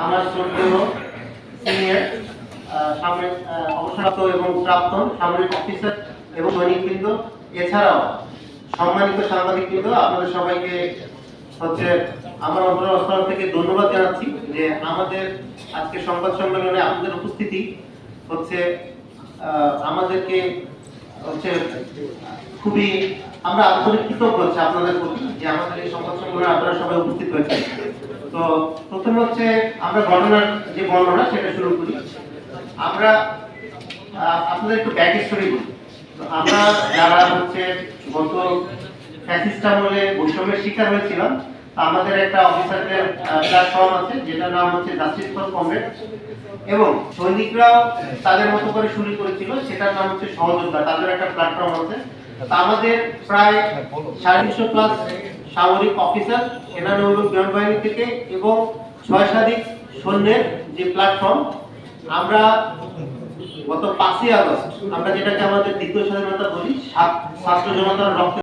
আমার শ্রদ্ধেয় সিনিয়র সামরিক অবসরপ্রাপ্ত এবং প্রাক্তন সামরিক অফিসার এবং সৈনিকবৃন্দ, এছাড়াও সম্মানিত সাংবাদিকবৃন্দ, আপনাদের সবাইকে হচ্ছে আমার অন্তরস্থল থেকে ধন্যবাদ জানাচ্ছি যে আমাদের আজকে সংবাদ সম্মেলনে আপনাদের উপস্থিতি হচ্ছে আমাদেরকে হচ্ছে খুবই, আমরা আন্তরিক কৃতজ্ঞ হচ্ছে আপনাদের প্রতি যে আমাদের এই সংবাদ সম্মেলনে আপনারা সবাই উপস্থিত হয়েছে তো প্রথমে হচ্ছে আমরা ঘটনার যে বর্ণনা, সেটা শুরু করি। আমরা আপনাদের একটু ব্যাক স্টোরি বলি আমরা যারা হচ্ছে গত ফ্যাসিস্ট আমলে বৈষম্যের শিকার হয়েছিলাম আমাদের একটা অফিসারদের প্ল্যাটফর্ম আছে, যেটার নাম হচ্ছে জাস্টিস ফর কমরেড এবং সৈনিকরাও তাদের মতো করে শুরু করেছিল, সেটার নাম হচ্ছে সহযোদ্ধা, তাদের একটা প্ল্যাটফর্ম আছে। আমাদের প্রায় সাড়ে তিনশো প্লাস সামরিক অফিসার সেনানৌক বিমান বাহিনী থেকে এবং ছয় শতাধিক সৈন্যের যে প্ল্যাটফর্ম আমরা গত পাঁচই আগস্ট, আমরা যেটাকে আমাদের দ্বিতীয় স্বাধীনতা বলি স্বাস্থ্য জনতার রক্তে